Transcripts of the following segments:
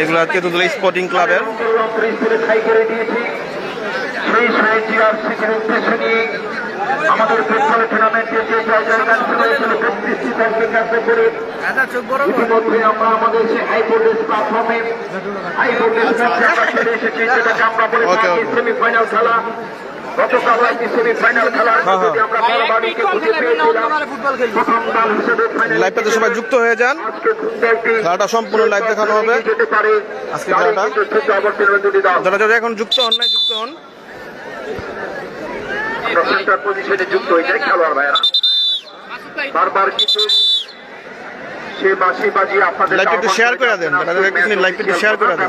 এগুলো তেঁতুল স্পোর্টিং ক্লাবের সেই উদ্দেশ্য নিয়ে আমাদের ফুটবল টুর্নামেন্টে যে বত্রিশটি দলকে করে ইতিমধ্যে আমরা আমাদের সেই প্ল্যাটফর্মে এসেছি বলে. সেমিফাইনাল খেলা গতকাল একটি সেমিফাইনাল খেলার হ্যাঁ, মধ্যে দিয়ে আমরা বারবারকে খুঁজে পেয়েছিলাম প্রথম দল হিসেবে লাইভটাতে সবাই যুক্ত হয়ে যান। খেলাটা সম্পূর্ণ লাইভ দেখানো হবে। আজকে খেলাটা। যারা যারা এখন যুক্ত হন নাই যুক্ত হন। আমরা সেন্টার পজিশনে যুক্ত হয়ে যায় খেলোয়াড় ভাইয়েরা। বারবার কিন্তু সে বাসি বাজি আপনাদের লাইভটা একটু share করে দেন। লাইভটা একটু share করে দেন।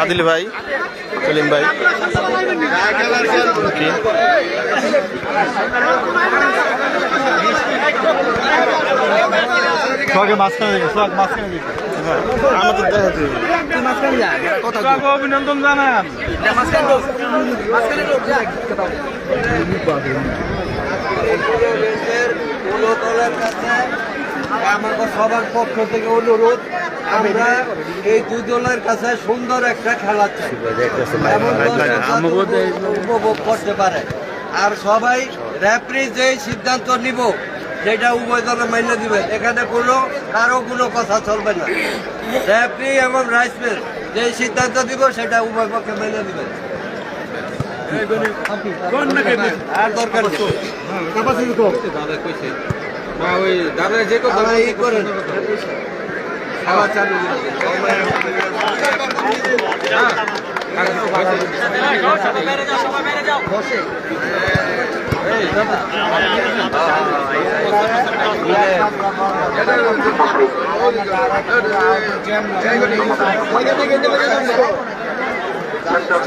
আদিল ভাই সলিম ভাই। সোহাগে মাঝখানে দিকে সোহাগ মাঝখানে দিকে আমাদের দেখাতে কথা অভিনন্দন জানান। সবার পক্ষ থেকে অনুরোধ আমরা এই দুই দলের কাছে সুন্দর একটা খেলা চাই। উপভোগ করতে পারে। আর সবাই রেফারি যে সিদ্ধান্ত নিব সেটা উভয় দলে মাইনে দিবে। এখানে কোনো কারও কোনো কথা চলবে না। রেফারি এবং রাইসম্যান যে সিদ্ধান্ত দিব সেটা উভয় পক্ষে মেনে দিবেন আর দরকার ই করেন। খাওয়া চালু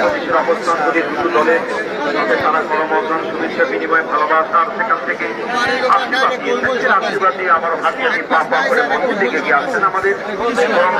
পজিশন অবস্থান করে দুটো দলে বিনিময় ভালোবাসার সেখান থেকে আশীর্বাদ দিয়ে আশীর্বাদ দিয়ে আবারও হাতে দিকে এগিয়ে আসছেন আমাদের।